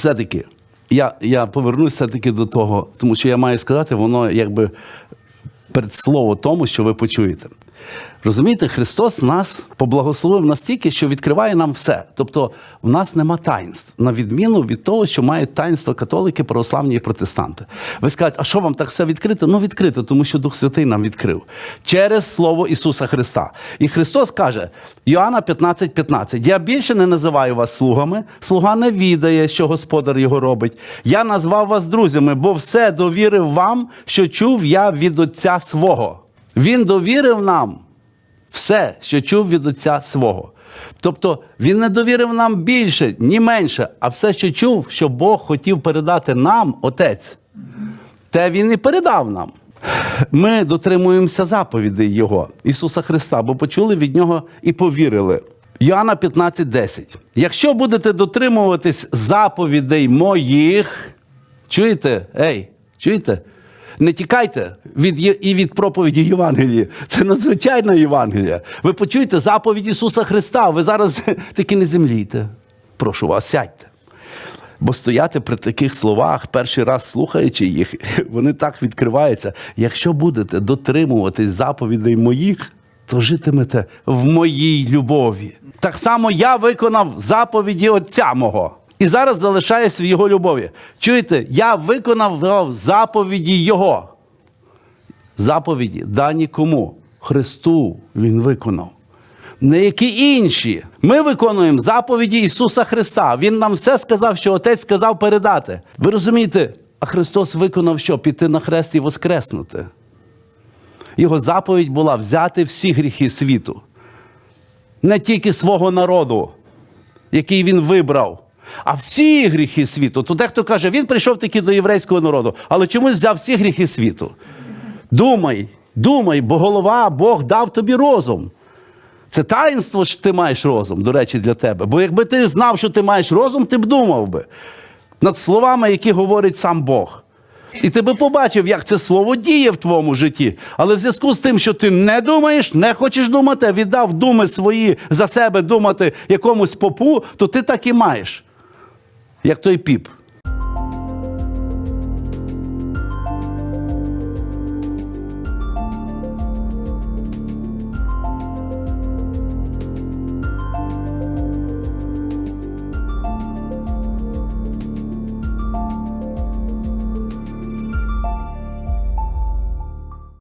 все-таки, я, я повернусь все-таки до того, тому що я маю сказати, воно якби передслово тому, що ви почуєте. Розумієте, Христос нас поблагословив настільки, що відкриває нам все. Тобто, в нас нема таїнств, на відміну від того, що мають таїнство католики, православні і протестанти. Ви скажете, а що вам так все відкрито? Ну, відкрито, тому що Дух Святий нам відкрив через Слово Ісуса Христа. І Христос каже, Йоанна 15, 15, я більше не називаю вас слугами, слуга не відає, що господар його робить. Я назвав вас друзями, бо все довірив вам, що чув я від Отця свого. Він довірив нам все, що чув від Отця свого. Тобто він не довірив нам більше, ні менше, а все, що чув, що Бог хотів передати нам, Отець, те він і передав нам. Ми дотримуємося заповідей Його, Ісуса Христа, бо почули від Нього і повірили. Йоанна 15:10. Якщо будете дотримуватись заповідей моїх, чуєте? Ей, чуєте? Не тікайте від і від проповіді Євангелії. Це надзвичайна Євангелія. Ви почуєте заповідь Ісуса Христа. Ви зараз таки не землійте. Прошу вас, сядьте. Бо стояти при таких словах, перший раз слухаючи їх, вони так відкриваються. Якщо будете дотримуватись заповідей моїх, то житимете в моїй любові. Так само я виконав заповіді Отця мого. І зараз залишаюсь в його любові. Чуєте, я виконав заповіді Його. Заповіді дані кому? Христу Він виконав. Не які інші. Ми виконуємо заповіді Ісуса Христа. Він нам все сказав, що Отець сказав передати. Ви розумієте, а Христос виконав що? Піти на хрест і воскреснути. Його заповідь була взяти всі гріхи світу, не тільки свого народу, який він вибрав, а всі гріхи світу. То дехто каже, він прийшов таки до єврейського народу, але чомусь взяв всі гріхи світу. Думай, думай, бо голова, Бог дав тобі розум. Це таїнство, що ти маєш розум, до речі, для тебе. Бо якби ти знав, що ти маєш розум, ти б думав би над словами, які говорить сам Бог. І ти би побачив, як це слово діє в твоєму житті. Але в зв'язку з тим, що ти не думаєш, не хочеш думати, а віддав думи свої за себе думати якомусь попу, то ти так і маєш. Як той піп.